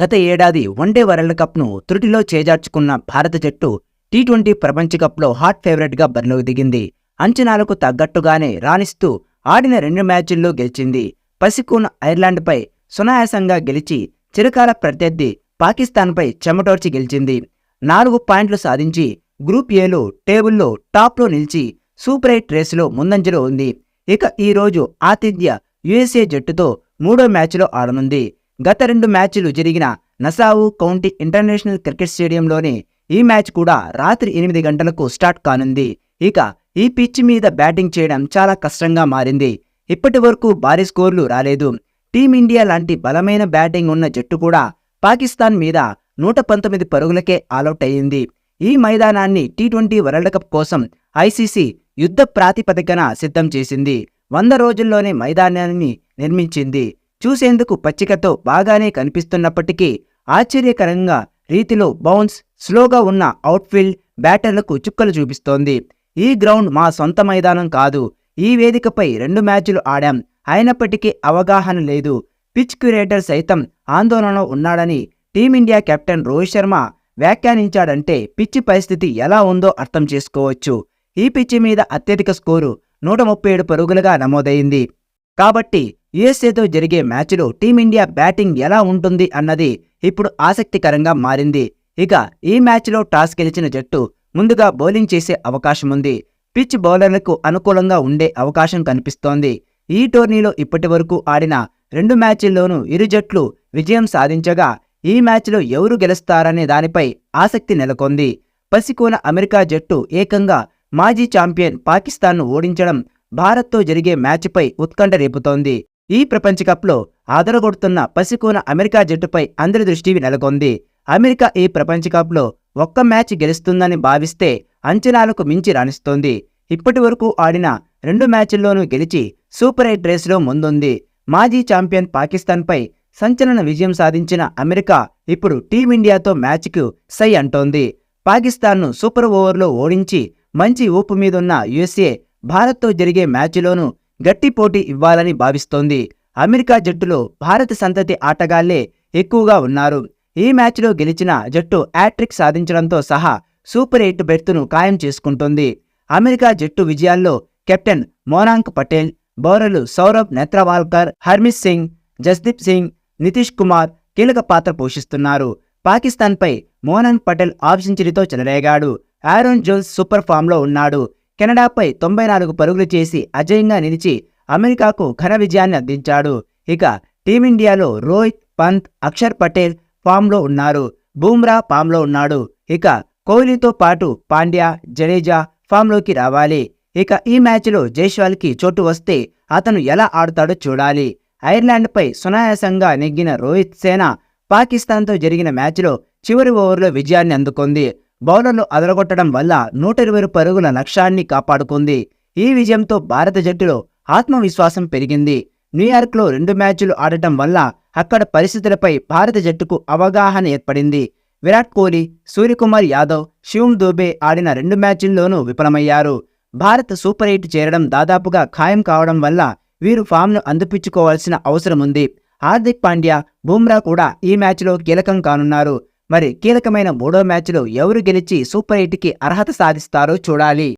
గత ఏడాది one day world కప్ను త్రుటిలో చేజార్చుకున్న భారత జట్టు టీ ట్వంటీ ప్రపంచ కప్లో హాట్ ఫేవరెట్గా బరిలోకి దిగింది. అంచనాలకు తగ్గట్టుగానే రాణిస్తూ ఆడిన రెండు మ్యాచుల్లో గెలిచింది. పసికూన్ ఐర్లాండ్పై సునాయాసంగా గెలిచి చిరకాల ప్రత్యర్థి పాకిస్తాన్పై చెమటోర్చి గెలిచింది. నాలుగు పాయింట్లు సాధించి గ్రూప్ ఏలో టేబుల్లో టాప్లో నిలిచి సూపర్ ఎయిట్ రేసులో ముందంజలో ఉంది. ఇక ఈ రోజు ఆతిథ్య యుఎస్ఏ జట్టుతో మూడో మ్యాచ్లో ఆడనుంది. గత రెండు మ్యాచ్లు జరిగిన నసావు కౌంటీ ఇంటర్నేషనల్ క్రికెట్ స్టేడియంలోనే ఈ మ్యాచ్ కూడా రాత్రి ఎనిమిది గంటలకు స్టార్ట్ కానుంది. ఇక ఈ పిచ్ మీద బ్యాటింగ్ చేయడం చాలా కష్టంగా మారింది. ఇప్పటి వరకు భారీ స్కోర్లు రాలేదు. టీమిండియా లాంటి బలమైన బ్యాటింగ్ ఉన్న జట్టు కూడా పాకిస్తాన్ మీద నూట పంతొమ్మిది పరుగులకే ఆలౌట్ అయ్యింది. ఈ మైదానాన్ని టీ ట్వంటీ వరల్డ్ కప్ కోసం ఐసీసీ యుద్ధ ప్రాతిపదికన సిద్ధం చేసింది. వంద రోజుల్లోనే మైదానాన్ని నిర్మించింది. చూసేందుకు పచ్చికతో బాగానే కనిపిస్తున్నప్పటికీ ఆశ్చర్యకరంగా రీతిలో బౌన్స్ స్లోగా ఉన్న అవుట్ఫీల్డ్ బ్యాటర్లకు చుక్కలు చూపిస్తోంది. ఈ గ్రౌండ్ మా సొంత మైదానం కాదు. ఈ వేదికపై రెండు మ్యాచ్లు ఆడాం. అయినప్పటికీ అవగాహన లేదు. పిచ్ క్యూరేటర్ సైతం ఆందోళనలో ఉన్నాడని team India captain Rohit Sharma వ్యాఖ్యానించాడంటే పిచ్చి పరిస్థితి ఎలా ఉందో అర్థం చేసుకోవచ్చు. ఈ పిచ్చి మీద అత్యధిక స్కోరు నూట ముప్పై ఏడు పరుగులుగా నమోదైంది. కాబట్టి యుఎస్ఏతో జరిగే మ్యాచ్లో టీమిండియా బ్యాటింగ్ ఎలా ఉంటుంది అన్నది ఇప్పుడు ఆసక్తికరంగా మారింది. ఇక ఈ మ్యాచ్లో టాస్ గెలిచిన జట్టు ముందుగా బౌలింగ్ చేసే అవకాశం ఉంది పిచ్ బౌలర్లకు అనుకూలంగా ఉండే అవకాశం కనిపిస్తోంది. ఈ టోర్నీలో ఇప్పటివరకు ఆడిన రెండు మ్యాచ్ల్లోనూ ఇరు జట్లు విజయం సాధించగా ఈ మ్యాచ్లో ఎవరు గెలుస్తారనే దానిపై ఆసక్తి నెలకొంది. పసికోన అమెరికా జట్టు ఏకంగా మాజీ ఛాంపియన్ పాకిస్తాన్ను ఓడించడం భారత్తో జరిగే మ్యాచ్పై ఉత్కంఠ రేపుతోంది. ఈ ప్రపంచ కప్లో ఆదరగొడుతున్న పసికోన అమెరికా జట్టుపై అందరి దృష్టి నెలకొంది. అమెరికా ఈ ప్రపంచ కప్లో ఒక్క మ్యాచ్ గెలుస్తుందని భావిస్తే అంచనాలకు మించి రాణిస్తోంది. ఇప్పటి వరకు ఆడిన రెండు మ్యాచ్ల్లోనూ గెలిచి సూపర్ ఎయిట్ రేసులో ముందుంది. మాజీ ఛాంపియన్ పాకిస్తాన్పై సంచలన విజయం సాధించిన అమెరికా ఇప్పుడు టీమిండియాతో మ్యాచ్కు సై అంటోంది. పాకిస్తాన్ను సూపర్ ఓవర్లో ఓడించి మంచి ఊపు మీదున్న యుఎస్ఏ భారత్తో జరిగే మ్యాచ్లోనూ గట్టి పోటీ ఇవ్వాలని భావిస్తోంది. అమెరికా జట్టులో భారత సంతతి ఆటగాళ్ళే ఎక్కువగా ఉన్నారు. ఈ మ్యాచ్లో గెలిచిన జట్టు యాట్రిక్ సాధించడంతో సహా సూపర్ ఎయిట్ బెర్త్ను ఖాయం చేసుకుంటోంది. అమెరికా జట్టు విజయాల్లో కెప్టెన్ మోనాంక్ పటేల్ బౌలర్లు సౌరభ్ నేత్రవాల్కర్ హర్మిస్ సింగ్ జస్దీప్ సింగ్ నితీష్ కుమార్ కీలక పాత్ర పోషిస్తున్నారు. పాకిస్తాన్పై మోనాంక్ పటేల్ ఆఫ్ సెంచరీతో చెలరేగాడు. ఆరోన్ జోన్స్ సూపర్ ఫామ్లో ఉన్నాడు. కెనడాపై తొంభై నాలుగు పరుగులు చేసి అజయంగా నిలిచి అమెరికాకు ఘన విజయాన్ని అందించాడు. ఇక టీమిండియాలో రోహిత్ పంత్ అక్షర్ పటేల్ ఫామ్లో ఉన్నారు. బూమ్రా ఫామ్లో ఉన్నాడు. ఇక కోహ్లీతో పాటు పాండ్యా జడేజా ఫామ్లోకి రావాలి. ఇక ఈ మ్యాచ్లో జైస్వాల్కి చోటు వస్తే అతను ఎలా ఆడుతాడో చూడాలి. ఐర్లాండ్పై సునాయాసంగా నెగ్గిన రోహిత్ సేన పాకిస్తాన్తో జరిగిన మ్యాచ్లో చివరి ఓవర్లో విజయాన్ని అందుకుంది. బౌలర్లు అదరగొట్టడం వల్ల నూట ఇరవై పరుగుల లక్ష్యాన్ని కాపాడుకుంది. ఈ విజయంతో భారత జట్టులో ఆత్మవిశ్వాసం పెరిగింది. న్యూయార్క్లో రెండు మ్యాచ్లు ఆడటం వల్ల అక్కడ పరిస్థితులపై భారత జట్టుకు అవగాహన ఏర్పడింది. విరాట్ కోహ్లీ సూర్యకుమార్ యాదవ్ శివం దూబే ఆడిన రెండు మ్యాచ్ల్లోనూ విఫలమయ్యారు. భారత్ సూపర్ ఎయిట్ చేరడం దాదాపుగా ఖాయం కావడం వల్ల వీరు ఫామ్ను అందిపించుకోవాల్సిన అవసరం ఉంది. హార్దిక్ పాండ్యా బుమ్రా కూడా ఈ మ్యాచ్లో కీలకం కానున్నారు. మరి కీలకమైన మూడో మ్యాచ్లో ఎవరు గెలిచి సూపర్ ఎయిట్కి అర్హత సాధిస్తారో చూడాలి.